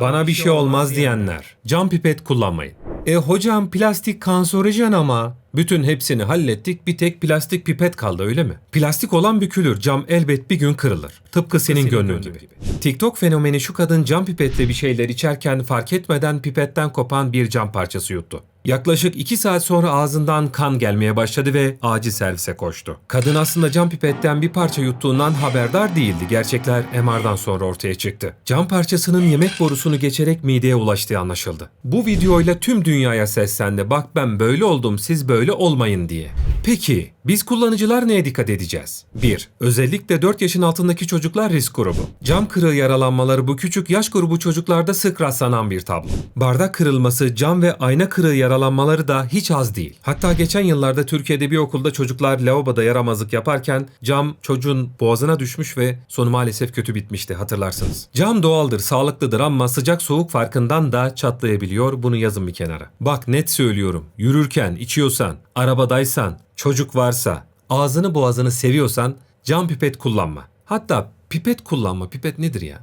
Bana bir şey olmaz diyenler. Cam pipet kullanmayın. E hocam plastik kanserojen ama. Bütün hepsini hallettik bir tek plastik pipet kaldı öyle mi? Plastik olan bükülür cam elbet bir gün kırılır. Tıpkı senin gönlün gibi. TikTok fenomeni şu kadın cam pipetle bir şeyler içerken fark etmeden pipetten kopan bir cam parçası yuttu. Yaklaşık 2 saat sonra ağzından kan gelmeye başladı ve acil servise koştu. Kadın aslında cam pipetten bir parça yuttuğundan haberdar değildi. Gerçekler MR'dan sonra ortaya çıktı. Cam parçasının yemek borusunu geçerek mideye ulaştığı anlaşıldı. Bu videoyla tüm dünyaya seslendi. Bak ben böyle oldum siz böyle olmayın diye. Peki biz kullanıcılar neye dikkat edeceğiz? 1. Özellikle 4 yaşın altındaki çocuklar risk grubu. Cam kırığı yaralanmaları bu küçük yaş grubu çocuklarda sık rastlanan bir tablo. Bardak kırılması, cam ve ayna kırığı yaralanmaları da hiç az değil. Hatta geçen yıllarda Türkiye'de bir okulda çocuklar lavaboda yaramazlık yaparken cam çocuğun boğazına düşmüş ve sonu maalesef kötü bitmişti hatırlarsınız. Cam doğaldır, sağlıklıdır ama sıcak soğuk farkından da çatlayabiliyor. Bunu yazın bir kenara. Bak net söylüyorum. Yürürken, içiyorsan, arabadaysan, çocuk varsa, ağzını boğazını seviyorsan cam pipet kullanma. Hatta pipet kullanma. Pipet nedir ya?